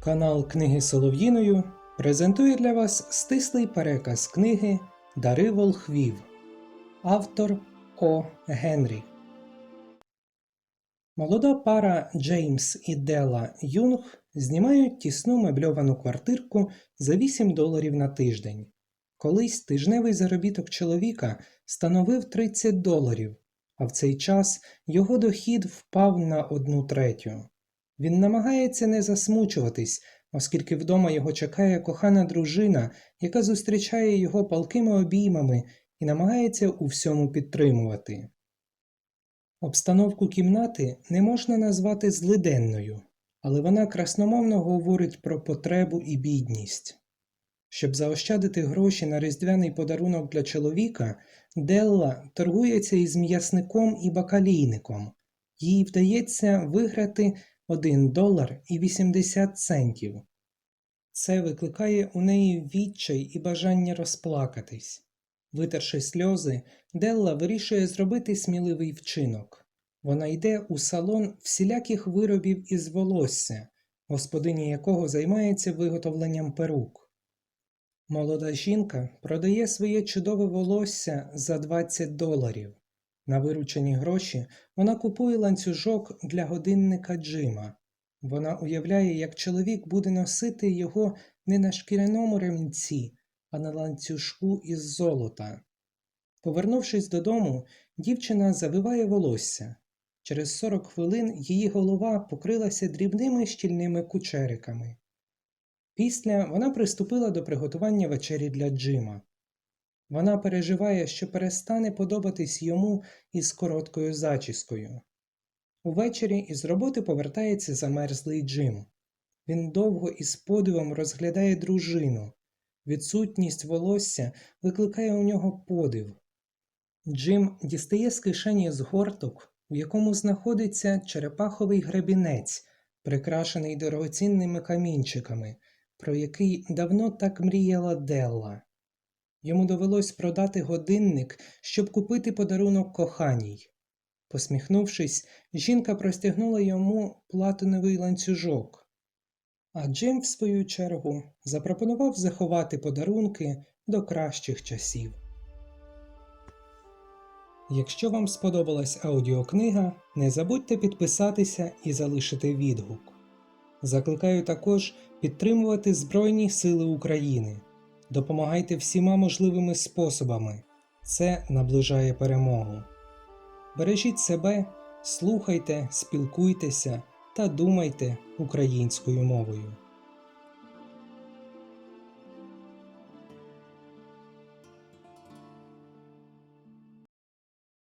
Канал Книги Солов'їною презентує для вас стислий переказ книги Дари волхвів. Автор О. Генрі. Молода пара Джеймс і Дела Юнг знімають тісну мебльовану квартирку за 8 доларів на тиждень. Колись тижневий заробіток чоловіка становив 30 доларів, а в цей час його дохід впав на одну третю. Він намагається не засмучуватись, оскільки вдома його чекає кохана дружина, яка зустрічає його палкими обіймами і намагається у всьому підтримувати. Обстановку кімнати не можна назвати злиденною, але вона красномовно говорить про потребу і бідність. Щоб заощадити гроші на різдвяний подарунок для чоловіка, Делла торгується із м'ясником і бакалійником. Їй вдається виграти 1 долар і 80 центів. Це викликає у неї відчай і бажання розплакатись. Витерши сльози, Делла вирішує зробити сміливий вчинок. Вона йде у салон всіляких виробів із волосся, господиня якого займається виготовленням перук. Молода жінка продає своє чудове волосся за 20 доларів. На виручені гроші вона купує ланцюжок для годинника Джима. Вона уявляє, як чоловік буде носити його не на шкіряному ремінці, а на ланцюжку із золота. Повернувшись додому, дівчина завиває волосся. Через 40 хвилин її голова покрилася дрібними щільними кучериками. Після вона приступила до приготування вечері для Джима. Вона переживає, що перестане подобатись йому із короткою зачіскою. Увечері із роботи повертається замерзлий Джим. Він довго і з подивом розглядає дружину. Відсутність волосся викликає у нього подив. Джим дістає з кишені згорток, у якому знаходиться черепаховий гребінець, прикрашений дорогоцінними камінчиками, про який давно так мріяла Делла. Йому довелось продати годинник, щоб купити подарунок коханій. Посміхнувшись, жінка простягнула йому платиновий ланцюжок. А Джим, в свою чергу, запропонував заховати подарунки до кращих часів. Якщо вам сподобалась аудіокнига, не забудьте підписатися і залишити відгук. Закликаю також підтримувати Збройні Сили України. Допомагайте всіма можливими способами. Це наближає перемогу. Бережіть себе, слухайте, спілкуйтеся та думайте українською мовою.